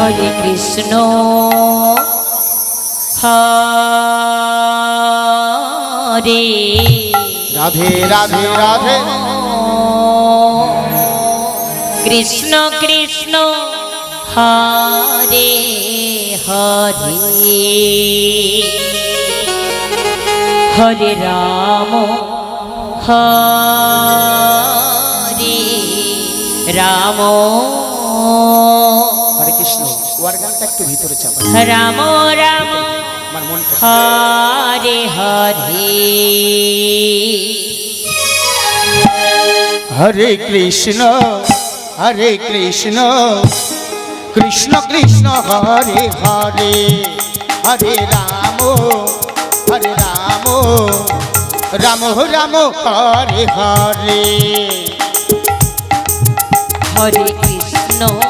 হরে কৃষ্ণ। হরে রাধে রাধে রাধে। কৃষ্ণ কৃষ্ণ হরে হরে। হরে রাম হরে রাম। হরে কৃষ্ণ ওয়ার গানটা একটু ভিতরে চাপা রাম রাম আমার মনটা হরে হরে। হরে কৃষ্ণ হরে কৃষ্ণ। কৃষ্ণ কৃষ্ণ হরে হরে। হরে রাম হরে রাম। রাম রাম হরে হরে। হরে কৃষ্ণ।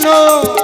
কৃষ্ণ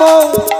রাম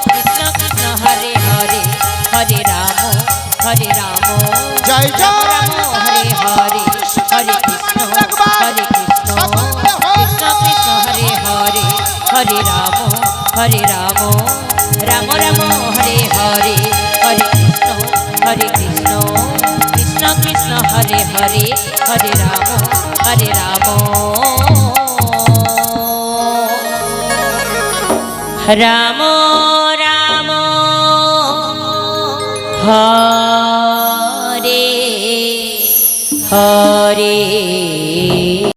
হরে রাম হরে রাম। জয় জয় রাম হরে হরে হরে কৃষ্ণ হরে কৃষ্ণ। কৃষ্ণ কৃষ্ণ হরে হরে হরে রাম হরে রাম। রাম রাম হরে হরে হরে কৃষ্ণ হরে কৃষ্ণ। কৃষ্ণ কৃষ্ণ হরে হরে হরে রাম হরে রাম। রাম। হরে